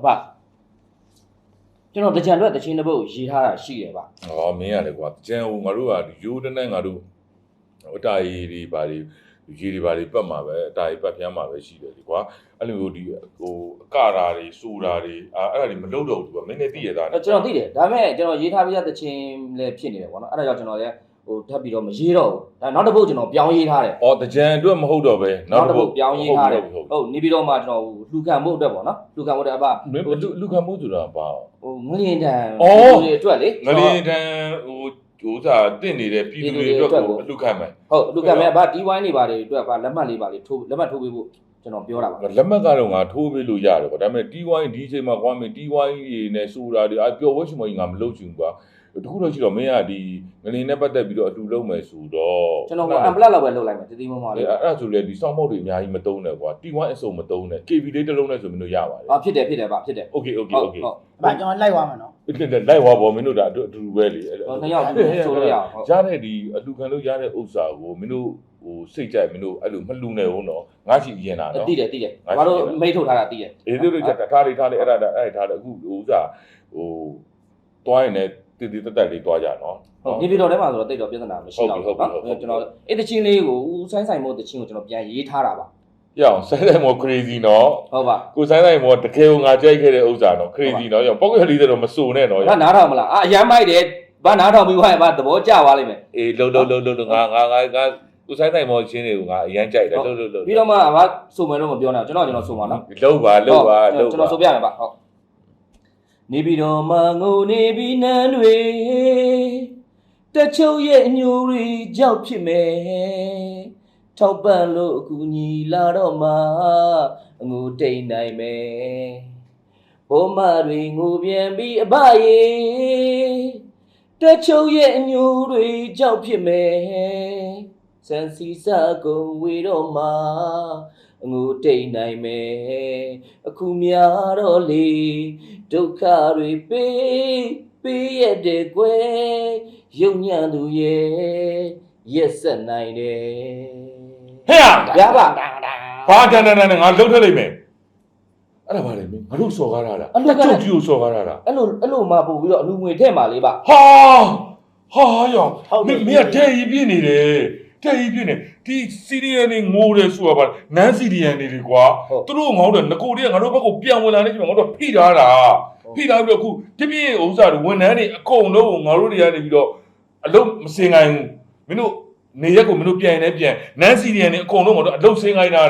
အဖကျွန်တော်တကြံအတွက်တချင်းတစ်ပုတ်ရေးထားတာရှိတယ်ဗျ။ဟောမင်းရတယ်ကွာ။ကျန်ဟိုငါတို့ကရိုးတနဲ့ငါတို့အတားရီတွေဘာတွေရေတွေဘာတွေပတ်မှာပဲအတားရီပတ်ဖျမ်းမှာပဲရှိတယ်ဒီကွာ။အဲ့လိုမျိုးဒီဟိုအကရာတွေစူတာတွေအာအဲ့ဒါတွေမလုပ်တော့ဘူးကွာ။မင်းနဲ့သိရတာအဲ့ကျွန်တော်သိတယ်ဒါပေမဲ့ကျွန်တော်ရေးထားပြီးသားတချင်းလည်းဖြစ်နေတယ်ပေါ့နော်အဲ့ဒါကြောင့်ကျွန်တော်လည်း ဟိုထပ်ပြီးတော့မရေးတော့ဘူးဒါနောက်တစ်ပုတ်ကျွန်တော်ပြောင်းရေးထားတယ်။အော်တကြံအတွက်မဟုတ်တော့ပဲနောက်တစ်ပုတ်ပြောင်းရေးထားတယ်ဟုတ်ဟုတ်နေပြီးတော့မှကျွန်တော်လှူခံဖို့အတွက်ပေါ့နော်လှူခံဖို့အတွက်အဖမင်းလူလူခံမှုဆိုတာဘာဟိုငလျင်တန်အော်တွေအတွက်လေငလျင်တန်ဟိုဟိုစားတင့်နေတဲ့ပြည်သူတွေအတွက်ကိုအလူခံမယ်ဟုတ်လှူခံမဲ့အဖ D1 တွေပါတွေအတွက်အဖလက်မှတ်လေးပါလေးထိုးလက်မှတ်ထိုးပေးဖို့ကျွန်တော်ပြောတာပါလက်မှတ်ကတော့ငါထိုးပေးလို့ရတယ်ကွာဒါပေမဲ့ T1 ဒီအချိန်မှာကွာမင်း T1 ရေနဲ့ဆိုတာတွေအပျော်ဝှချင်မကြီးငါမလုပ်ချင်ဘူးကွာ တခုတော့ရှိတော့မင်းကဒီငလင်နဲ့ပတ်သက်ပြီးတော့အတူလုပ်မယ်ဆိုတော့ကျွန်တော်ကအမ်ပလက်လောက်ပဲလုပ်လိုက်မယ်တတိမမအဲ့လေးအဲ့ဒါဆိုလေဒီစောင့်မောက်တွေအများကြီးမတုံးနဲ့ကွာ T1 အစုံမတုံးနဲ့ KB လေးတစ်လုံးနဲ့ဆိုမင်းတို့ရပါတယ်ဟာဖြစ်တယ်ဖြစ်တယ်ဗျဖြစ်တယ် Okay okay ဟုတ် okay ဟုတ်အမကျွန်တော်လိုက်သွားမယ်နော်အဲ့ဒါလိုက်ဟောပေါ်မင်းတို့ဒါအတူအတူပဲလေအဲ့ဟိုနှစ်ယောက်ဆိုလို့ရအောင်ဟုတ်ရတဲ့ဒီအလူခံလို့ရတဲ့ဥစ္စာကိုမင်းတို့ဟိုစိတ်ကြိုက်မင်းတို့အဲ့လိုမလှူနဲ့ဟုတ်တော့ငါရှိရင်တာနော်တည်တယ်တည်တယ်ဘာလို့မိတ်ထုတ်ထားတာတည်တယ်အေးတို့တို့ချက်ထားလေးထားလေးအဲ့ဒါအဲ့ဒါထားတယ်အခုဟိုဥစားဟိုတွိုင်းနေ တည်တည်တက်တက်လေးတွားကြနော်ဟုတ်ဒီဗီဒီယိုထဲမှာဆိုတော့တိတ်တော့ပြဿနာမရှိတော့ဟုတ်ပြီဟုတ်ပြီဟုတ်ပြီကျွန်တော်အဲ့တချင်းလေးကိုဦးဆိုင်ဆိုင်မို့တချင်းကိုကျွန်တော်ပြန်ရေးထားတာပါရအောင်ဆိုင်ဆိုင်မော crazy နော်ဟုတ်ပါကိုဆိုင်ဆိုင်မောတကယ်ကိုငါကြိုက်ခဲ့တဲ့ဥစ္စာနော် crazy နော်ရအောင်ပောက်ကလေးတော့မစုံနဲ့နော်ရဘာနားထောင်မလားအာအရမ်းမိုက်တယ်ဘာနားထောင်ပြီးသွားရင်ဘာသဘောကျသွားလိမ့်မယ်အေးလှုပ်လှုပ်လှုပ်လှုပ်ငါငါငါငါကိုဆိုင်ဆိုင်မောချင်းတွေကိုငါအရန်ကြိုက်တယ်လှုပ်လှုပ်လှုပ်ပြီးတော့မှဘာစုံမယ်လို့မပြောနဲ့ကျွန်တော်ကျွန်တော်စုံပါနော်လှုပ်ပါလှုပ်ပါလှုပ်ကျွန်ပါတော်ဆိုပြမယ်ပါဟုတ် နေပြီးတော့မှငိုနေပြီးနန်းတွေတချို့ရဲ့အညိုတွေကြောက်ဖြစ်မယ်ထောက်ပံ့လို့အကူညီလာတော့မှအငိုတိတ်နိုင်မယ်ဘုံမတွေငိုပြန်ပြီးအဘရေတချို့ရဲ့အညိုတွေကြောက်ဖြစ်မယ်စံစီစာကုန်ဝေတော့မှအ ငိုတိတ်နိုင်မယ်အခုများတော့လေဒုက္ခတွေပေးပေးရတဲ့ကွယ်ယုံညံ့သူရဲ့ရက်ဆက်နိုင်တယ်ဟဲ့ရပါဘာတန်တန်တန်ငါလှုပ်ထက်လိုက်မယ်အဲ့ဒါပါလေမင်းငါတို့စော်ကားရတာအချုပ်ကြီးကိုစော်ကားရတာအဲ့လိုအဲ့လိုမှပို့ပြီးတော့အလူငွေထည့်မှာလေးပါဟာဟာရောမင်းမင်းကတဲ့ကြီးပြင်းနေတယ်တဲ့ကြီးပြင်းနေ ဒီစီရီယန်နေငိုတယ်ဆိုတာပါနန်းစီရီယန်နေလေကွာသူတို့ငေါတယ်ငကိုတွေကငါတို့ဘက်ကိုပြန်ဝင်လာနေချိန်မှာငါတို့ဖိထားတာဖိထားပြီးတော့အခုတပြည့်ဥစ္စာတွေဝန်ထမ်းတွေအကုန်လုံးကိုငါတို့တွေကနေပြီးတော့အလုံးမစင်နိုင်ဘူးမင်းတို့နေရက်ကိုမင်းတို့ပြန်ရင်လည်းပြန်နန်းစီရီယန်နေအကုန်လုံးငါတို့အလုံးစင်နိုင်တာ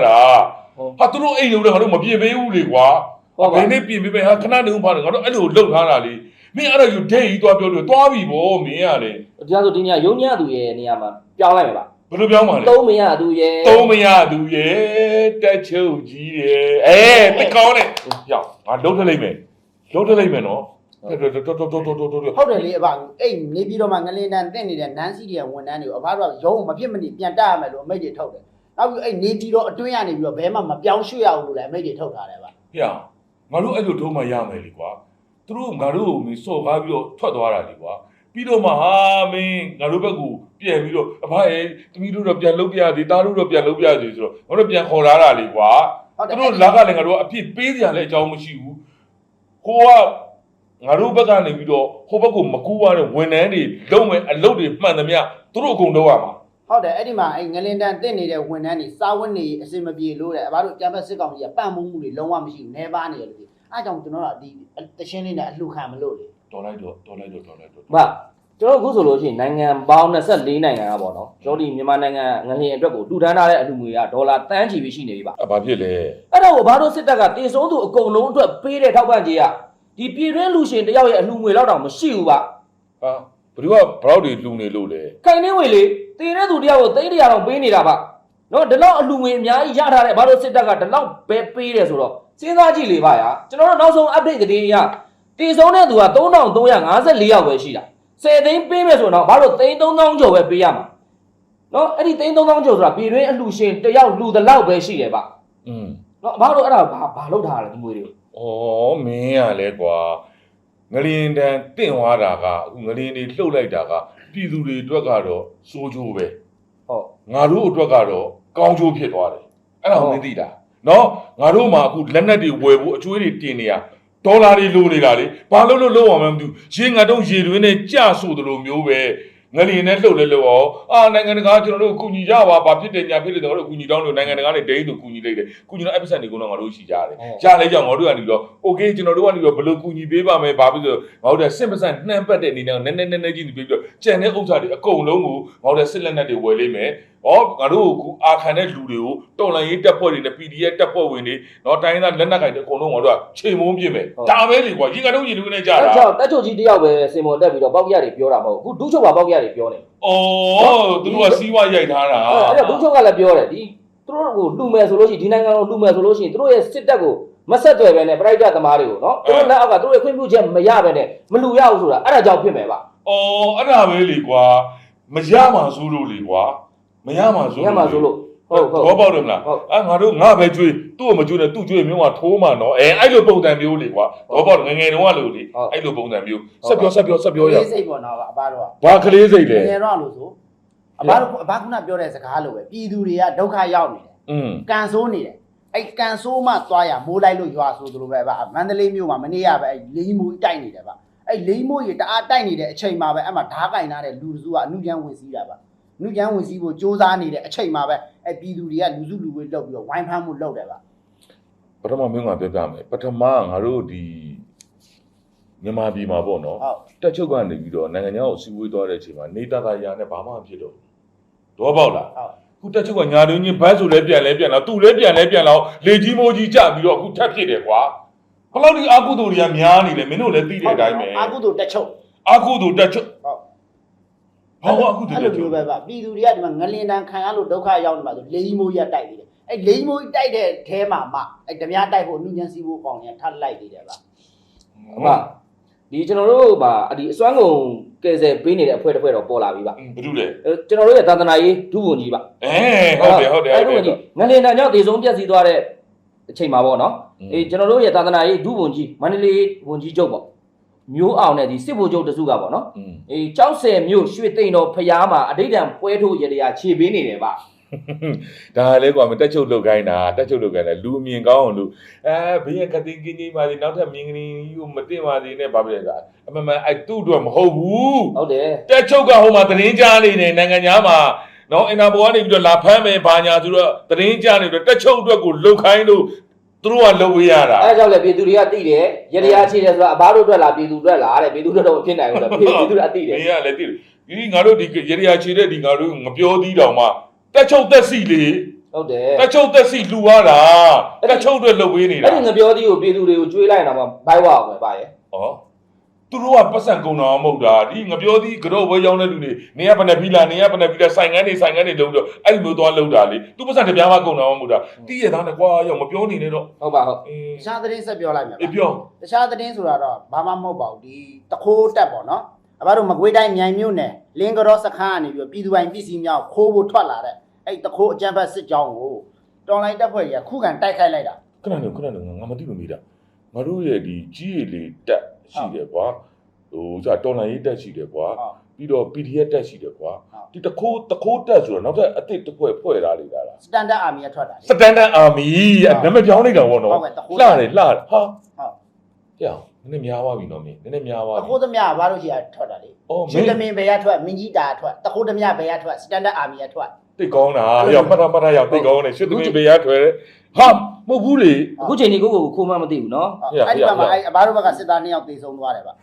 ဟာသူတို့အိမ်လုံးတွေငါတို့မပြင်ပေးဘူးလေကွာဟုတ်ပါဘယ်နေ့ပြင်ပေးပဲဟာခဏနေဦးပါလေငါတို့အဲ့လိုလှုပ်ထားတာလေမင်းအဲ့ဒါယူဒဲကြီးသွားပြောလို့သွားပြီဗောမင်းရတယ်တရားဆိုဒီညယုံညံ့သူရဲ့နေရာမှာပြောင်းလိုက်မယ်ပါ ဘယ်လိုပြောင်းပါလဲသုံးမရသူရဲ့သုံးမရသူရဲ့တက်ချုပ်ကြီးတယ်အဲတကောင်းနဲ့ရောက်ငါလှုပ်ထလိုက်မယ်လှုပ်ထလိုက်မယ်နော်တော်တော်တော်တော်တော်တော်တော်ဟုတ်တယ်လေအဘအဲ့နေပြီးတော့မှငလင်းတန်တင့်နေတဲ့နန်းစီတွေကဝန်ထမ်းတွေကိုအဘတို့ကရုံးမဖြစ်မနေပြန်တက်ရမယ်လို့အမိတ်တွေထုတ်တယ်နောက်ပြီးအဲ့နေပြီးတော့အတွင်းကနေပြီးတော့ဘဲမှမပြောင်းရွှေ့ရဘူးလို့လည်းအမိတ်တွေထုတ်ထားတယ်ဗျဟေ့ငါတို့အဲ့လိုထုံးမှရမယ်လေကွာသူတို့ငါတို့ကိုမင်းစော်ကားပြီးတော့ထွက်သွားတာလေကွာ ပြီးတော့မှဟာမင်းငါတို့ဘက်ကိုပြန်ပြီးတော့အဖရဲ့တမီးတို့တော့ပြန်လုပ်ပြသေးတားတို့တော့ပြန်လုပ်ပြသေးဆိုတော့ငါတို့ပြန်ခေါ်လာတာလေကွာဟုတ်တယ်သူတို့လာကလည်းငါတို့ကအပြစ်ပေးကြရလဲအကြောင်းမရှိဘူးကိုကငါတို့ဘက်ကနေပြီးတော့ဟိုဘက်ကိုမကူရတဲ့ဝန်ထမ်းတွေလုံးမဲ့အလုပ်တွေမှန်သမျှသူတို့အကုန်လုပ်ရမှာဟုတ်တယ်အဲ့ဒီမှာအဲ့ငလင်းတန်တင့်နေတဲ့ဝန်ထမ်းတွေစာဝတ်နေအစင်မပြေလို့တဲ့အဘတို့ကျမ်းပတ်စစ်ကောင်ကြီးကပန့်မှုမှုတွေလုံးဝမရှိဘူးနေပါနေရလို့အဲ့ကြောင့်ကျွန်တော်တို့ကဒီတရှင်းလေးနဲ့အလှခံမလို့လေ တော်လိုက်တော့တော်လိုက်တော့တော်လိုက်တော့ဗျကျွန်တော်အခုဆိုလို့ရှိရင်နိုင်ငံပေါင်း24နိုင်ငံကပေါ့နော်ကျွန်တော်ဒီမြန်မာနိုင်ငံငလျင်အတွက်ကိုလှူဒန်းထားတဲ့အလူငွေကဒေါ်လာတန်းချီပြီးရှိနေပြီပါအဘာဖြစ်လဲအဲ့တော့ဘာလို့စစ်တပ်ကတေဆုံးသူအကုန်လုံးအတွက်ပေးတဲ့ထောက်ပံ့ကြေးကဒီပြည်တွင်းလူရှင်တယောက်ရဲ့အလှငွေလောက်တောင်မရှိဘူးပါဟာဘယ်သူကဘလောက်တွေလူနေလို့လဲခိုင်နေဝင်လေတည်တဲ့သူတယောက်ကိုသိန်းတရာတောင်ပေးနေတာပါနော်ဒီလောက်အလှငွေအများကြီးရထားတဲ့ဘာလို့စစ်တပ်ကဒီလောက်ပဲပေးတယ်ဆိုတော့စဉ်းစားကြည့်လေပါဗျာကျွန်တော်တို့နောက်ဆုံး update သတင်းအရ တေဆုံးတဲ့သူက3354ယောက်ပဲရှိတာ10သိန်းပေးမယ်ဆိုတော့ဘာလို့သိန်း3000ကျော်ပဲပေးရမှာနော်အဲ့ဒီသိန်း3000ကျော်ဆိုတာပြည်တွင်းအလှရှင်တယောက်လှူတဲ့လောက်ပဲရှိတယ်ဗျอืมနော်ဘာလို့အဲ့ဒါဘာဘာလုပ်ထားရလဲဒီငွေတွေကိုဩမင်းရလဲကွာငလျင်တန်တင့်သွားတာကအခုငလျင်တွေလှုပ်လိုက်တာကပြည်သူတွေအတွက်ကတော့စိုးချိုးပဲဟုတ်ငါတို့အတွက်ကတော့ကောင်းချိုးဖြစ်သွားတယ်အဲ့ဒါကိုမင်းသိတာနော်ငါတို့မှာအခုလက်နက်တွေဝယ်ဖို့အကျွေးတွေတင်နေရ ဒေါ်လာတွေလိုနေတာလေဘာလို့လို့လုံးအောင်မမသိဘူးရေငါတုံးရေတွင်းနဲ့ကြဆိုသလိုမျိုးပဲငလျင်နဲ့လှုပ်လဲလို့ရောအာနိုင်ငံတကာကျွန်တော်တို့ကူညီကြပါဘာဖြစ်တယ်ညာဖြစ်တယ်တော့တို့ကူညီတောင်းလို့နိုင်ငံတကာနဲ့ဒိန်းတို့ကူညီလိုက်တယ်ကူညီတော့ episode တွေကတော့ငါတို့ရှိကြတယ်ရလဲကြောင့်ငါတို့ကနေတော့ okay ကျွန်တော်တို့ကနေတော့ဘယ်လိုကူညီပေးပါမယ်ဘာဖြစ်လို့ငါတို့တဲ့စစ်ပစံနှမ်းပတ်တဲ့အနေနဲ့နည်းနည်းနည်းနည်းကြီးနေပြီးတော့ကြံတဲ့ဥစ္စာတွေအကုန်လုံးကိုငါတို့တဲ့စစ်လက်နက်တွေဝယ်လိမ့်မယ်။ ဩငါတို့ကိုအာခံတဲ့လူတွေကိုတော်လန်ရေးတပ်ဖွဲ့တွေနဲ့ PDF တပ်ဖွဲ့ဝင်တွေတော့တိုင်းသားလက်နက်ကိုင်တွေအကုန်လုံးငါတို့ကချိန်မုံပြစ်မယ်။ဒါပဲလေကွာရေကတော့ရေတွေနဲ့ကြာအဲ့တာကြောင့်တက်ချုပ်ကြီးတယောက်ပဲစင်မော်တက်ပြီးတော့ပေါက်ရတွေပြောတာမဟုတ်ဘူးအခုဒုချုပ်ကပေါက်ရတွေပြောနေ။အော်သူတို့ကစီးဝါရိုက်ထားတာအဲ့တော့ဒုချုပ်ကလည်းပြောတယ်ဒီသူတို့ကိုလှူမယ်ဆိုလို့ရှိရင်ဒီနိုင်ငံကိုလှူမယ်ဆိုလို့ရှိရင်သူတို့ရဲ့စစ်တပ်ကိုမဆက်သွယ်ပဲနဲ့ပရိုက်တာသမားတွေကိုနော်သူတို့လက်အောက်ကသူတို့ရဲ့ခွင့်ပြုချက်မရပဲနဲ့မလှူရဘူးဆိုတာအဲ့ဒါကြောင့်ဖြစ်မယ်ပါ။အော်အဲ့ဒါပဲလေကွာမရမှာဆိုလို့လေကွာ မရမှာဆိုညမှာဆိုလို့ဟုတ်ဟုတ်ဘောပေါက်တယ်မလားဟုတ်အာငါတို့ငါပဲကျွေးသူ့ကိုမကျွေးနဲ့သူ့ကျွေးမျိုးကထိုးမှနော်အဲအဲ့လိုပုံစံမျိုးလေကွာဘောပေါက်ငယ်ငယ်တုန်းကလို့လေအဲ့လိုပုံစံမျိုးဆက်ပြောဆက်ပြောဆက်ပြောရစိတ်ပေါ်တော့အဘတို့ကဘာကလေးစိတ်လဲငယ်တော့လို့ဆိုအဘတို့အဘခုနပြောတဲ့စကားလိုပဲပြည်သူတွေကဒုက္ခရောက်နေတယ်อืมကန်ဆိုးနေတယ်အဲ့ကန်ဆိုးမှသွားရမိုးလိုက်လို့ရွာဆိုသလိုပဲဗျမန္တလေးမြို့မှာမနေ့ကပဲအဲ့လိမ့်မိုးတိုက်နေတယ်ဗျအဲ့လိမ့်မိုးကြီးတအားတိုက်နေတဲ့အချိန်မှာပဲအဲ့မှာဓားကင်ထားတဲ့လူစုကအနုကျန်းဝင်စည်းတာဗျ အနုကျန်းဝင်စည်းဖို့စ조사နေတဲ့အချိန်မှာပဲအဲ့ပြည်သူတွေကလူစုလူဝေးလောက်ပြီးတော့ဝိုင်းဖမ်းမှုလုပ်တယ်ဗျပထမမင်းကပြောပြမယ်ပထမငါတို့ဒီမြန်မာပြည်မှာပေါ့နော်ဟုတ်တက်ချုပ်ကနေပြီးတော့နိုင်ငံခြားကိုစီဝေးသွားတဲ့အချိန်မှာနေသားသားရာနဲ့ဘာမှမဖြစ်တော့ဘူးတော့ပေါက်လားဟုတ်ခုတက်ချုပ်ကညာတွင်းချင်းဘတ်ဆိုလဲပြန်လဲပြန်တော့သူ့လဲပြန်လဲပြန်တော့လေကြီးမိုးကြီးကြပြီးတော့အခုထပ်ဖြစ်တယ်ကွာဘယ်လောက်ဒီအာကုသိုလ်တွေကများနေလဲမင်းတို့လည်းသိတဲ့အတိုင်းပဲအာကုသိုလ်တက်ချုပ်အာကုသိုလ်တက်ချုပ် ဟုတ်ဘာလို့အခုတည်းအဲ့လိုမျိုးပဲဗျပြည်သူတွေကဒီမှာငလင်တန်ခံရလို့ဒုက္ခရောက်နေမှာဆိုလိမ့်မိုးကြီးကတိုက်နေတယ်အဲ့လိမ့်မိုးကြီးတိုက်တဲ့အဲမှာမှအဲ့ဓမြတိုက်ဖို့အနုကျန်းစည်းဖို့ပေါင်ညာထပ်လိုက်နေတယ်ဗျအမဒီကျွန်တော်တို့ဗာဒီအစွမ်းကုန်ကယ်ဆယ်ပေးနေတဲ့အဖွဲ့တစ်ဖွဲ့တော့ပေါ်လာပြီပါဘာလို့လဲအဲကျွန်တော်တို့ရဲ့သာသနာရေးဒုဝန်ကြီးပါအဲဟုတ်တယ်ဟုတ်တယ်အဲ့ဟုတ်ဒုဝန်တကြီးယ်ငလင်တန်ကြောင့်ဒေဆုံးပြက်စီးသွားတဲ့အချိန်မှာပေါ့နော်အေးကျွန်တော်တို့ရဲ့သာသနာရေးဒုဝန်ကြီးမန္တလေးဝန်ကြီးချုပ်ပေါ့ မျိုးအောင်နဲ့ဒီစစ်ဗိုလ်ချုပ်တစုကပေါ့နော်อืมအေးကြောက်ဆယ်မြို့ရွှေသိမ်တော်ဖျားမှာအဋိဒံပွဲထိုးရတရားခြေပေးနေတယ်ဗျဒါလည်းကွာမတက်ချုပ်လုတ်ခိုင်းတာတက်ချုပ်လုတ်ခိုင်းတယ်လူအမြင်ကောင်းအောင်လို့အဲဘေးရကတိကင်းကြီးပါလေနောက်ထပ်မြင်ကလေးကိုမတင်ပါသေးနဲ့ဘာဖြစ်လဲဆိုတာအမှန်မှန်အဲ့သူ့အတွက်မဟုတ်ဘူးဟုတ်တယ်တက်ချုပ်ကဟိုမှာသတင်းကြားနေတယ်နိုင်ငံသားမှာနော်အင်တာဘောကနေပြီးတော့လာဖမ်းမယ်ဘာညာဆိုတော့သတင်းကြားနေတော့တက်ချုပ်အတွက်ကိုလုတ်ခိုင်းလို့ သူတို့ကလုပ်ဝေးရတာအဲဒါကြောင့်လေပြည်သူတွေကသိတယ်ရတရားခြေတယ်ဆိုတာအဘတို့အတွက်လားပြည်သူအတွက်လားတဲ့ပြည်သူအတွက်တော့မဖြစ်နိုင်ဘူးလားပြည်သူတွေအသိတယ်မင်းကလည်းသိတယ်ဒီငါတို့ဒီရေရချေတဲ့ဒီငါတို့ငပြောသီးတောင်မှတက်ချုပ်တက်စီလေဟုတ်တယ်တက်ချုပ်တက်စီလူရတာတက်ချုပ်အတွက်လုပ်ဝေးနေတာအဲ့ဒီငပြောသီးကိုပြည်သူတွေကိုကျွေးလိုက်ရင်တော့ဘိုက်ဝအောင်ပဲပါရဲ့ဩ သူတို့ကပတ်စံကုန်တော်မဟုတ်တာဒီငပြောသီးကြော့ဝဲရောင်းတဲ့လူတွေနေရပနဲ့ဖီလာနေရပနဲ့ဖီလာဆိုင်ငန်းနေဆိုင်ငန်းနေလုံးတော့အဲ့လိုမျိုးသွားလုံးတာလေသူပတ်စံတပြားမှကုန်တော်မဟုတ်တာတီးရသားနဲ့ကွာရောက်မပြောနေနဲ့တော့ဟုတ်ပါဟုတ်အင်းတခြားသတင်းဆက်ပြောလိုက်မယ်အေးဗျပြောတခြားသတင်းဆိုတာတော့ဘာမှမဟုတ်ပါဘူးဒီတခိုးတက်ပေါ့နော်အဘတို့မကွေးတိုင်းမြိုင်မြို့နယ်လင်းကြောစခန်းကနေပြီးတော့ပြည်သူပိုင်ပြည်စီမြောက်ခိုးဖို့ထွက်လာတဲ့အဲ့တခိုးအကြမ်းဖက်စစ်ကြောင်းကိုတော်လိုင်းတပ်ဖွဲ့တွေကခုခံတိုက်ခိုက်လိုက်တာခဏနေခဏနေငါမသိလို့နေတာငါတို့ရဲ့ဒီကြီးရည်လေးတက် ရှိတယ်ကွာဟိုကြာတော်လိုင်းရေးတက်ရှိတယ်ကွာဟုတ်ပြီးတော့ PDF တက်ရှိတယ်ကွာဟုတ်ဒီတခိုးတခိုးတက်ဆိုတော့နောက်ထပ်အစ်စ်တစ်ဖွဲ့ဖွဲ့ထားလိုက်တာလားစတန်ဒတ်အာမီကထွက်တာလေစတန်ဒတ်အာမီအဲ့နာမည်ပြောင်းလိုက်တာပေါ့နော်ဟုတ်ကဲ့တခိုးလှတယ်လှတယ်ဟာဟုတ်ဟဲ့အောင် နည်းနည်းများသွားပြီနော်မင်းနည်းနည်းများသွားတပြီခိုးသမျှဘာလို့ရှိရထွက်တာလေအော်မရှင်င်းသမင်ဘယ်ရထွက်မင်းကြီးတာထွက်တခိုးသမျှဘယ်ရထွက်စတန်ဒတ်အာမီကထွက် တိတ်ကောင်းတာဟဲ့အောင်မှတ်တာမှတ်တာရောက်တိတ်ကောင်းတယ်ရှစ်သမီးဘေးရထွယ်တယ်ဟာမဟုတ်ဘူးလေ အခုချိန်ကြီးကိုကိုခိုးမှမသိဘူးနော်ဟုတ်ရအဲ့ဒီရမှာရအဲ့အဘတို့ဘက်ကစစ်သားနှစ်ယောက်တေဆုံးသွားတယ်ဗျဟာဟုတ်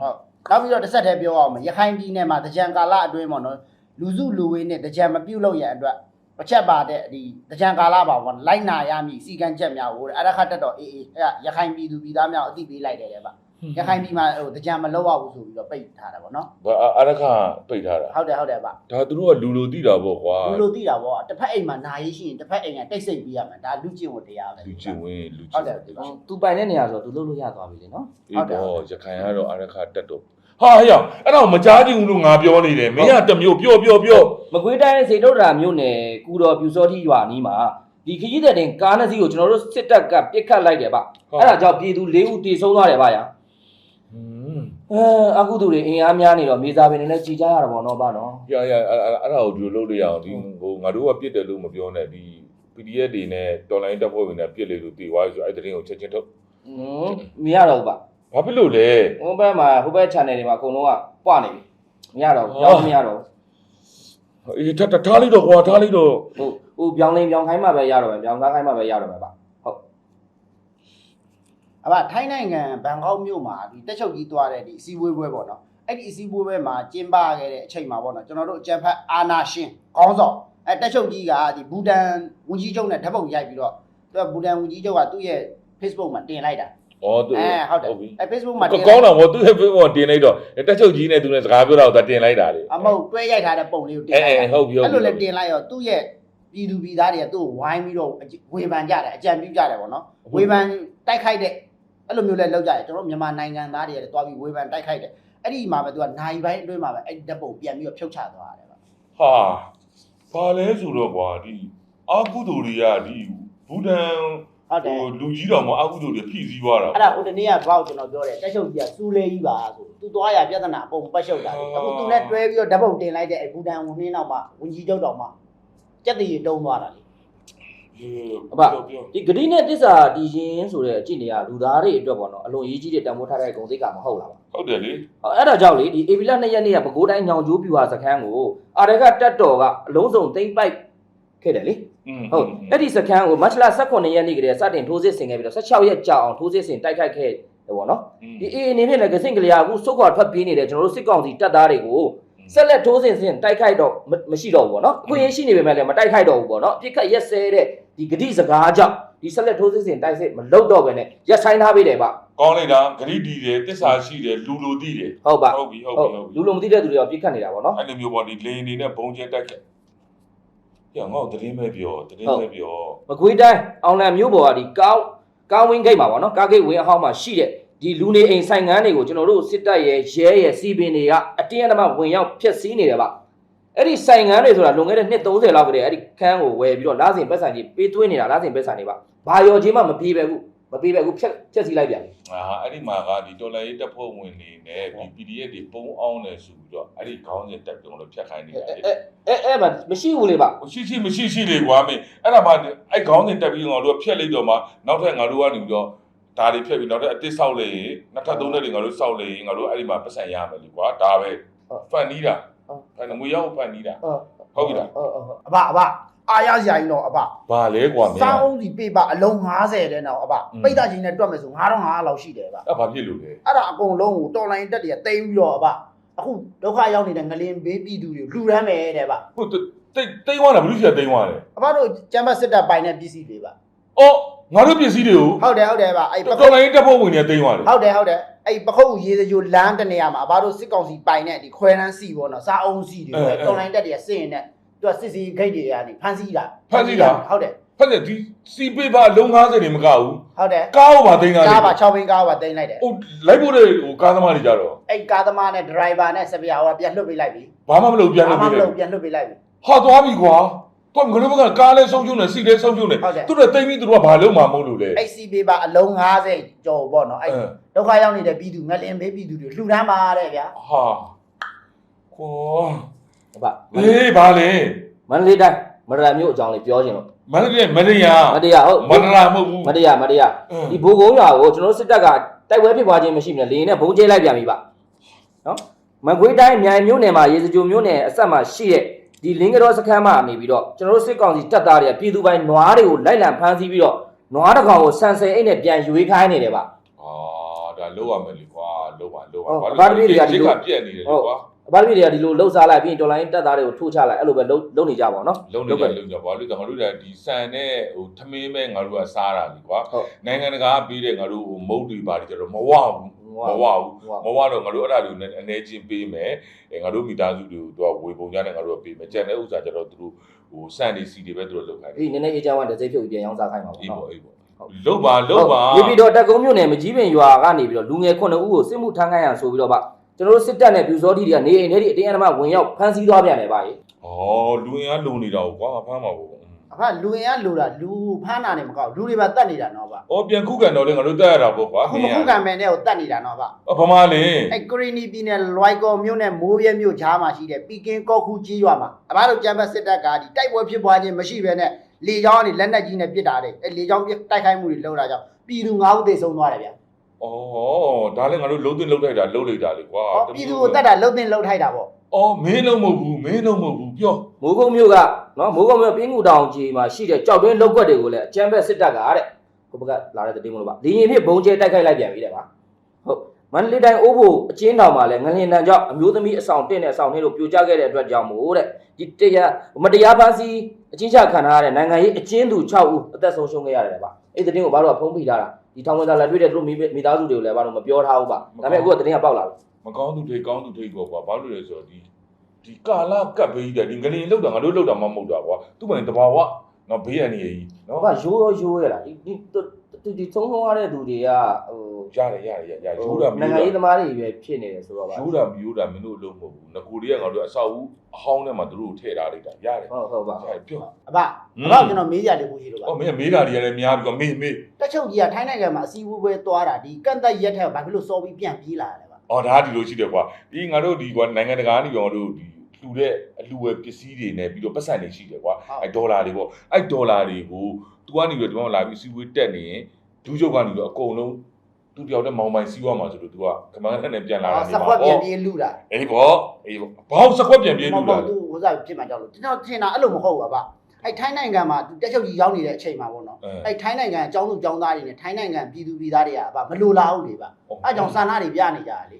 နောက်ပြီးတော့တစ်ဆက်တည်းပြောအောင်မယ်ရခိုင်ပြည်နယ်မှာတကြံကာလအတွင်းပေါ့နော်လူစုလူဝေးနဲ့တကြံမပြုတ်လို့ရန်အတွက် အချက်ပါတဲ့ဒီတကြံကာလပါပေါ့လိုက်နာရမည်စီကံချက်များကိုအရခတ်တက်တော့အေးအေးအဲ့ရခိုင်ပြည်သူပြည်သားများအသိပေးလိုက်တယ်တဲ့ဗျရခိုင်ပြည်မှာဟိုတကြံမလောက်ရဘူးဆိုပြီးတော့ပိတ်ထားတာပေါ့နော်ဘာအရခပိတ်ထားတာဟုတ်တယ်ဟုတ်တယ်ဗျဒါသူတို့ကလူလိုတိတာပေါ့ကွာလူလိုသိတာပေါ့တစ်ဖက်အိမ်မှာနာရေးရှိရင်တစ်ဖက်အိမ်ကတိတ်ဆိတ်ပြီးရမှာဒါလူကျင့်ဝတ်တရားပဲလူချင်းဝင်လူဟုတ်ချင်းတယ်ဒီပါသူပိုင်တဲ့နေရာဆိုတော့သူလုပ်လို့ရသွားပြီလေနော်အေးတော့ရခိုင်ကတော့အရခတက်တော့ ဟာဟဲ့အောင်အဲ့တော့မကြားချင်ဘူးလို့ငါပြောနေတယ်မင်းကတစ်မျိုးပြောပြောပြောမကွေးတိုင်းစေတုဒ္ဒရာမြို့နယ်ကူတော်ပြူစောတိရွာနီးမှာဒီခကြီးတဲ့တင်ကားနှစ်စီးကိုကျွန်တော်တို့စစ်တပ်ကပစ်ခတ်လိုက်တယ်ဗျအဲ့ဒါကြောင့်ပြည်သူ၄ဦးတေဆုံးသွားတယ်ဗျာဟွန်းအဲအခုသူတွေအင်အားများနေတော့မေစာပင်တွေလည်းကြည်ကြရတာပေါ့နော်ဗျာနော်ရရအဲ့အဲ့ဒါကိုဒီလိုလုပ်လို့ရအောင်ဒီဟိုငါတို့ကပြစ်တယ်လို့မပြောနဲ့ဒီ PDF တွေနဲ့ online တပ်ဖွဲ့ဝင်တွေပြစ်လေလို့တည်သွားပြီဆိုအဲ့တဲ့ရင်ကိုချက်ချင်းထုတ်ဟင်းမရတော့ဘူးပါ ဘာဖြစ်လို့လဲဟိုဘက်မှာဟိုဘက် channel တွေမှာအကုန်လုံးကပွားနေပြီမရတော့ဘူးကြောင်းမရတော့အေးထားထားလိုက်တော့ကွာထားလိုက်တော့ဘူးဟိုဟိုပြောင်းလင်းပြောင်းခိုင်းမှပဲရတော့မယ်ပြောင်းစားခိုင်းမှပဲရတော့မယ်ပါဟုတ်အဘထိုင်းနိုင်ငံဘန်ကောက်မြို့မှာဒီတက်ချုပ်ကြီးသွားတဲ့ဒီအစည်းအဝေးပွဲပေါ့နော်အဲ့ဒီအစည်းအဝေးပွဲမှာကျင်းပခဲ့တဲ့အချိန်မှာပေါ့နော်ကျွန်တော်တို့အကြံဖတ်အာနာရှင်ခေါင်းဆောင်အဲတက်ချုပ်ကြီးကဒီဘူတန်ဝန်ကြီးချုပ်နဲ့ဓာတ်ပုံရိုက်ပြီးတော့သူကဘူတန်ဝန်ကြီးချုပ်ကသူ့ရဲ့ Facebook မှာတင်လိုက်တာ ဩသူအဲဟုတ်တယ်ပြီအဲ Facebook မှာတင်ကောင်းတာဗောသူ့ရဲ့ Facebook တင်လိုက်တော့တက်ချုပ်ကြီးနဲ့သူနဲ့စကားပြောတော့သူတင်လိုက်တာလေအမဟုတ်တွဲရိုက်ထားတဲ့ပုံလေးကိုတင်အဲလိုက်အဲတာဟုတ်ပြီဟုတ်အဲ့ပြီလိုလဲတင်လိုက်ရောသူ့ရဲ့ပြည်သူပြည်သားတွေကသူ့ကိုဝိုင်းပြီးတော့ဝေဖန်ကြတယ်အကြံပြုကြတယ်ပေါ့နော်ဝေဖန်တိုက်ခိုက်တဲ့အဲ့လိုမျိုးလဲလောက်ကြတယ်ကျွန်တော်မြန်မာနိုင်ငံသားတွေလည်းတွားပြီးဝေဖန်တိုက်ခိုက်တယ်အဲ့ဒီမှာပဲသူကနိုင်ပိုင်းအတွင်းမှာပဲအဲ့ဒီဓာတ်ပုံပြန်ပြီးတော့ဖြုတ်ချသွားတယ်ဗျဟာဘာလဲဆိုတော့ကွာဒီအာကုတူတွေကဒီဘူဒန် ဟုတ်တယ်ဟိုလူကြီးတော်မအာကုတူတွေဖြည့်စည်းသွားတာအဲ့ဒါဟိုတနေ့ကဘောက်ကျွန်တော်ပြောတယ်တက်ချုပ်ကြီးကစူးလေးကြီးပါဆိုသူသွားရပြဿနာပုံပတ်ရှုပ်တာလေအခုသူနဲ့တွဲပြီးတော့ဓာတ်ပုံတင်လိုက်တဲ့အဲ့ဘူတန်ဝင်နှင်းနောက်မှာဝင်ကြီးချုပ်တော်မှာကြက်တည်တုံးသွားတာလေအဘဒီဂတိနဲ့တစ္ဆာတည်ခြင်းဆိုတဲ့အကျင့်တွေကလူသားတွေအတွက်ပေါ့နော်အလွန်ရေးကြီးတဲ့တန်ဖိုးထားတဲ့ဂုဏ်သိက္ခာမဟုတ်လားပါဟုတ်တယ်လေအဲ့ဒါကြောင့်လေဒီအေဗီလာ2ရက်နေ့ကပဲခူးတိုင်းညောင်ကျိုးပြူဟာစခန်းကိုအာရကတက်တော်ကအလုံးစုံသိမ့်ပိုက်ခဲ့တယ်လေอืม ဟုတ်အဲ့ဒီစခန်းကိုမတ်လ18ရက်နေ့ကတည်းကစတင်ထိုးစစ်ဆင်ခဲ့ပြီးတော့16ရက်ကြာအောင်ထိုးစစ်ဆင်တိုက်ခိုက်ခဲ့တယ်ပေါ့နော်ဒီအေအနေနဲ့လည်းကစင်ကလေးအခုစုတ်ခွာထွက်ပြေးနေတဲ့ကျွန်တော်တို့စစ်ကောင်စီတပ်သားတွေကိုဆက်လက်ထိုးစစ်ဆင်တိုက်ခိုက်တော့မရှိတော့ဘူးပေါ့နော်အခွင့်အရေးရှိနေပေမဲ့လည်းမတိုက်ခိုက်တော့ဘူးပေါ့နော်အပြစ်ခတ်ရက်စဲတဲ့ဒီဂတိစကားကြောင့်ဒီဆက်လက်ထိုးစစ်ဆင်တိုက်စစ်မလုပ်တော့ဘဲနဲ့ရက်ဆိုင်ထားပေးတယ်ဗျကောင်းလိုက်တာဂရိတီတယ်တစ္ဆာရှိတယ်လူလိုသိတယ်ဟုတ်ပါဟုတ်ပြီဟုတ်ဟုပြီတ်ဟုတ်ပြီလူလုံးမသိတဲ့သူတွေကပြစ်ခတ်နေတာပေါ့နော်အဲ့လိုမျိုးပေါ့ဒီလေနေနဲ့ဘုံကျဲတက် ခဲ့ညငေါ့သတင်းပဲပြောသတင်းပဲပြောမကွေးတိုင်းအောင်လံမျိုးပေါ်ကဒီကောင်းကောင်းဝင်းဂိတ်မှာပေါ့နော်ကားဂိတ်ဝင်းအဟောင်းမှာရှိတဲ့ဒီလူနေအိမ်ဆိုင်ငန်းတွေကိုကျွန်တော်တို့စစ်တပ်ရဲ့ရဲရဲ့စီပင်တွေကအတင်းအဓမ္မဝင်ရောက်ဖျက်ဆီးနေတယ်ဗျအဲ့ဒီဆိုင်ငန်းတွေဆိုတာလွန်ခဲ့တဲ့နှစ်30လောက်ကတည်းကအဲ့ဒီခန်းကိုဝယ်ပြီးတော့လာစဉ်ပတ်ဆိုင်ကြီးပေးသွင်းနေတာလာစဉ်ပတ်ဆိုင်တွေပါဘာရောချင်းမှမပြေးပဲဘူး မပြေးပဲဘူးဖျက်ဖျက်ဆီးလိုက်ပြန်ပြီအာအဲ့ဒီမှာကဒီတော်လိုင်းတပ်ဖွဲ့ဝင်နေနဲ့ဒီ PDF တွေပုံအောင်နေဆိုပြီးတော့အဲ့ဒီခေါင်းစဉ်တက်တုံလို့ဖြတ်ခိုင်းနေတာလေအဲအဲအဲ့မှာမရှိဘူးလေဗျရှိရှိမရှိရှိလေကွာမင်းအဲ့ဒါမှအဲ့ခေါင်းစဉ်တက်ပြီးငါတို့ကဖြတ်လိုက်တော့မှနောက်ထပ်ငါတို့ကနေပြီးတော့ဒါတွေဖြတ်ပြီးနောက်ထပ်အတစ်ဆောက်လိုက်ရင်နှစ်ထပ်သုံးထပ်တွေငါတို့ဆောက်လိုက်ရင်ငါတို့အဲ့ဒီမှာပတ်စံရမယ်လေကွာဒါပဲဖန်နီးတာဖန်ငွေရောက်ဖန်နီးတာဟုတ်ပြီလားဟုတ်ဟုတ်ဟုတ်အဘအဘ အားရစရာကြီးတော့အဘဘာလဲကွာမင်းစောင်းအောင်စီပေးပါအလုံး90တဲ့နောက်အဘอืมပိတ်တာချင်းနဲ့တွက်မယ်ဆို9500လောက်ရှိတယ်အဘအဲ့ဘာဖြစ်လို့လဲအဲ့ဒါအကုန်လုံးကိုတော်လိုင်းတက်တွေကတိမ့်ပြီးတော့အဘအခုဒုက္ခရောက်နေတဲ့ငလင်ဘေးပြည်သူတွေကိုလှူဒန်းမယ်တဲ့ဗျဟုတ်တိတ်တိတ်သွားတာဘယ်လိုရှိတာတိတ်သွားလဲအဘတို့ကျမ်းပတ်စစ်တပ်ပိုင်တဲ့ပစ္စည်းတွေပါအော်ငါတို့ပစ္စည်းတွေကိုဟုတ်တယ်ဟုတ်တယ်ဗျအဲ့ပခုတော်တ်လိုင်းတပ်ဖွဲ့ဝင်တွေတိတ်သွားတယ်ဟုတ်တယ်ဟုတ်တယ်အဲ့ပခုတ်ရေစကြိုလမ်းတနေရာမှာအဘတို့စစ်ကောင်စီပိုင်တဲ့ဒီခွဲတန်းစီပေါ့နော်စားအုံးစီတွေပဲတော်လိုင်းတက်တွေကစစ်ရင်တဲ့ သူကစစ်စီဂိတ်တွေကနေဖမ်းဆီးတာ ဟုတ်တယ်ဖက်တယ်ဒီစီပေးပါလုံး90တွေမကဘူးဟုတ်တယ်ကားပေါ်မှာတိတ်သွားတယ်ကားပါ6ဘင်းကားပါတင်လိုက်တယ်ဟိုလိုက်ဖို့တဲ့ဟိုကားသမားတွေကြတော့အဲ့ကားသမားနဲ့ဒရိုင်ဘာနဲ့စပီယာဟိုကပြန်လွှတ်ပေးလိုက်ပြီဘာမှမလုပ်ပြန်ဘာလို့မှပြမတယ်လုပ်ပြန်လွှတ်ပေးလိုက်ပြီ ဟာသွားပြီကွာတော့ငါတို့ဘက်ကကားလဲဆုံးချုံနေစီလဲဆုံးချုံနေဟုတ်တယ် သူတို့တိတ်ပြီးသူတို့ကဘာလုပ်မှာမဟုတ်လို့လေ အဲ့စီပေးပါအလုံး90ကျော်ပေါ့နော်အဲ့အဲ ဒုက္ခရောက်နေတဲ့ပြည်သူငလင်ဘေးပြည်သူတွေလှူဒန်းပါတဲ့ဗျာဟာကွာ ဗျအေးဘာလဲမန္တလေးတိုင်းမရမျိုးအကြောင်းလေးပြောချင်လို့မန္တလေးမန္တရာမတရားဟုတ်မန္တရာမဟုတ်ဘူးမတရားမတရားအင်းဒီဘိုးကုန်းရွာကိုကျွန်တော်တို့စစ်တပ်ကတိုက်ပွဲဖြစ်ပွားခြင်းမရှိဘူးလေလေနဲ့ဘုံကျဲလိုက်ပြန်ပြီပါနော်မကွေးတိုင်းမြိုင်မြို့နယ်မှာရေစကြိုမြို့နယ်အဆက်မှာရှိတဲ့ဒီလင်းကတော်စခန်းမှာနေပြီးတော့ကျွန်တော်တို့စစ်ကောင်စီတပ်သားတွေကပြည်သူပိုင်းနွားတွေကိုလိုက်လံဖမ်းဆီးပြီးတော့နွားတစ်ကောင်ကိုဆန်ဆယ်အိတ်နဲ့ပြန်ရွေးခိုင်းနေတယ်ဗျအာဒါလောက်ရမယ်လေကွာလောက်ပါလောက်ပါဟုတ်ဘာဘာလို့လဲဒီလိုကပြက်နေတယ်လေကွာ အဘိဓိတွေကဒီလိုလှုပ်ရှားလိုက်ပြီးရင်တော်လိုင်းတပ်သားတွေကိုထိုးချလိုက်အဲ့လိုပဲလှုပ်လှုပ်နေကြပါတော့နော်လုံးနေတယ်လုံးကြဘာလို့လဲငါတို့ကဒီစံနဲ့ဟိုထမင်းပဲငါတို့ကစားတာလေကွာဟုတ်နိုင်ငံတကာပြီးတဲ့ငါတို့ဟိုမုတ်တွေပါတွေကျတော့မဝဘူးမဝဘူးမဝတော့ငါတို့အဲ့ဒါတွေနဲ့အနေချင်းပေးမယ်အဲငါတို့မိသားစုတွေကိုတော့ဝေပုံကြနဲ့ငါတို့ကပေးမယ်ကျန်တဲ့ဥစ္စာကျတော့သူတို့ဟိုစံတွေစီတွေပဲသူတို့လုပ်ခိုင်းတယ်အေးနည်းနည်းအေးချမ်းဝမ်းတစ်စိတ်ဖြုတ်ပြီးပြန်ရောင်းစားခိုင်းပါအေးပေါ့ပေါ့နော်အေးပေါ့လုတ်ပါလုတ်ပါဒီပြီးတော့တက်ကုန်းမြို့နယ်မကြီးပင်ရွာကနေပြီးတော့လူငယ်9ဦးကိုစစ်မှုထမ်းခိုင်းရဆိုပြီးတော့ဗျ ကျွန်တော်တို့စစ်တပ်နဲ့ပြူစောတိတွေကနေအိမ်ထဲဒီအတင်းအဓမ္မဝင်ရောက်ဖမ်းဆီးသွားပြန်တယ်ဗျရေဩလူရင်းကလုံနေတာကွာဖမ်းပါဘူးအဖလူရင်ကလူတာလူဖမ်းတာနေမကောက်လူတွေပါတတ်နေတာနော်ဗျဩပြန်ခုကန်တော့လေငါတို့တက်ရတာပေါ့ကွာအခုမခုကံမယ်နဲ့ကိုတတ်နေတာနော်ဗျအဖမလေးအဲ့ကရီနီပြည်နယ်လွိုင်ကော်မြို့နဲ့မိုးပြဲမြို့ကြားမှာရှိတဲ့ပီကင်းကော့ခူကြီးရွာမှာအဘတို့ကျမ်းပတ်စစ်တပ်ကဒီတိုက်ပွဲဖြစ်ပွားခြင်းမရှိဘဲနဲ့လေကြောင်းကနေလက်နက်ကြီးနဲ့ပစ်တာတဲ့အဲ့လေကြောင်းပစ်တိုက်ခိုက်မှုတွေလုပ်တာကြောင့်ပပြည်သူ9ဦးသေဆုံးသွားတယ်ဗျာ ဩဒါလည်းငါတို့လုံးသွင်းလုံးထိုက်တာလုံးလိုက်တာလေကွာဟောပြည်သူကိုတတ်တာလှုပ်တင်လှုပ်ထိုက်တာပေါ့ဩမင်းလုံးမဟုတ်ဘူးမင်းလုံးမဟုတ်ဘူးပြောမိုးကုတ်မြို့ကနော်မိုးကုတ်မြို့ပင်းကူတောင်ကြီးမှာရှိတဲ့ကြောက်တွင်းလောက်ကွက်တွေကိုလည်းအကြမ်းဖက်စစ်တပ်ကတဲ့ကိုဘကလာတဲ့တင်းမလို့ပါဒီရင်ဖြစ်ဘုံကျဲတိုက်ခိုက်လိုက်ပြန်ပြီတဲ့ပါဟုတ်မန္တလေးတိုင်းအိုးဖို့အချင်းတောင်မှာလည်းငလင်တန်ကြောင့်အမျိုးသမီးအဆောင်တင့်တဲ့အဆောင်ထဲလို့ပြိုကျခဲ့တဲ့အတွက်ကြောင့်မို့တဲ့ဒီတရားမတရားဖန်စီအချင်းချခံထားရတဲ့နိုင်ငံရေးအချင်းသူ6ဦးအသက်ဆုံးရှုံးခဲ့ရတယ်ပါအဲ့ဒီတင်းကိုဘာလို့ဖုံးဖိထားတာ ဒီထောင်ဝင်သားလက်တွေ့တဲ့သူတို့မိမိသားစုတွေကိုလည်းဘာလို့မပြောထားဘူးပါဒါပေမဲ့အခုကတင်းကပေါက်လာပြီမကောင်းသူထိတ်ကောင်းသူထိတ်ကောကွာဘာလို့လဲဆိုတော့ဒီဒီကာလကပ်ဘေးကြီးတဲ့ဒီငလင်လောက်တာငါတို့လောက်တာမှမဟုတ်တာကွာသူ့မင်းတဘာဝနော်ဘေးရန်ကြီးနော်ဟောကရိုးရောရိုးရလားဒီ ဒီဒီဒီသုံးလုံးရတဲ့သူတွေကဟိုရတယ်ရတယ်ရရရိုးတာမနိုင်ငံရိုးရေးသတာမားတွေပဲဖြစ်နေတယ်ဆိုတော့ပါရိုးတာမရိုးတာမင်းတို့အလုံးမဟုတ်ဘူးငကိုတွေကငါတို့အဆောက်အဦအဟောင်းထဲမှာသူတို့ထည့်ထားလိုက်တာရတယ်ဟုတ်ဟုတ်ပါရတယ်ပြောအဘအဘကျွန်တော်မေးကြတယ်ကိုရှိလို့ပါအော်မင်းမေးတာတွေကလည်းများပြီကွာမေးမေးတက်ချုပ်ကြီးကထိုင်းနိုင်ငံမှာအစည်းအဝေးပွဲသွားတာဒီကန့်သက်ရက်ထက်ဘာဖြစ်လို့စော်ပြီးပြန်ပြေးလာရလဲပါအော်ဒါကဒီလိုရှိတယ်ကွာဒီငါတို့ဒီကွာနိုင်ငံတကာကနေပြောငါတို့ဒီလှူတဲ့အလှူဝယ်ပစ္စည်းတွေနဲ့ပြီးတော့ပတ်စံတွေရှိတယ်ကွာအဲဒေါ်လာတွေပေါ့အဲဒေါ်လာတွေကို तू ကနေပြီးတော့ဒီမှာလာပြီးစီဝေးတက်နေရင်ဒူးချုပ်ကနေပြီးတော့အကုန်လုံးသူတယောက်တည်းမောင်မိုင်စီးသွားမှာဆိုလို့ तू ကကမန်းနဲ့ပြန်လာတာဆက်ခွက်ပြန်ပြေးလူတာအေးပေါ့အေးပေါ့ဘောက်စကွက်ပြန်ပြေးမလူဟုတ်တာဘူးသူဟိုစားဖြစ်မှကြောက်လို့ကျွန်တော်ထင်တာအဲ့လိုမဟုတ်ဘူးအဘအဲ့ထိုင်းနိုင်ငံမှာသူတက်ချုပ်ကြီးရောက်နေတဲ့အချိန်မှာပေါ့နော်အဲအဲ့ထိုင်းနိုင်ငံအကြောင်းသူအကြောင်းသားတွေနဲ့ထိုင်းနိုင်ငံပြည်သူပြည်သားတွေကအဘမလိုလားဘူးလေဗျအဲ့ကြောင့်ဆန္ဒတွေပြနေကြတယ်လေ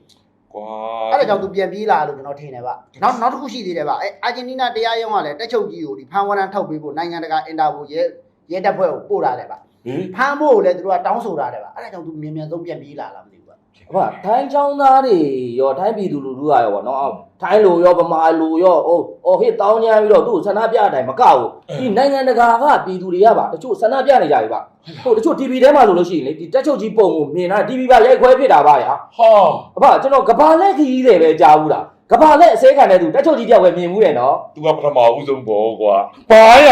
ကွာအဲ့ဒါကြောင့်သူပြန်ပြေးလာလို့ကျွန်တော်ထင်တယ်ဗျနောက်နောက်တစ်ခုရှိသေးတယ်ဗျအဲ့အာဂျင်တီးနားတရားရုံးကလည်းတက်ချုပ်ကြီးကိုဒီဖန်ဝရန်ထောက်ပေးဖို့နိုင်ငံတကာအင်တာဗျူးရဲ ရဲတပ်ဖွဲ့ကိုပို့ရတယ်ဗျဟေးဖမ်းဖို့ကိုလည်းသူတို့ကတောင်းဆိုတာတယ်ဗျအဲ့ဒါကြောင့်သူမြန်မြန်ဆုံးပြန်ပြေးလာလားမသိဘူးဗျအဖထိုင်းချောင်းသားတွေရောထိုင်းပြည်သူလူထုကရောဗောနော်အော်ထိုင်းလူရောဗမာလူရောအိုးအော်ဟစ်တောင်းညာပြီးတော့သူ့ကိုဆန္ဒပြတိုင်းမကဘူးဒီနိုင်ငံတကာကပြည်သူတွေကပါတချို့ဆန္ဒပြနေကြပြီပါဟိုတချို့ TV ထဲမှာဆိုလို့ရှိရင်လေဒီတက်ချုပ်ကြီးပုံကိုမြင်တာ TV ပါရိုက်ခွဲဖြစ်တာပါဗျာဟာအဖကျွန်တော်ကဘာလက်ခီးတယ်ပဲကြားဘူးလားကဘာလက်အစဲခံတဲ့သူတက်ချုပ်ကြီးတယောက်ပဲမြင်ဘူးတယ်နော်သူကပထမဦးဆုံးပေါ့ကွာဘာရ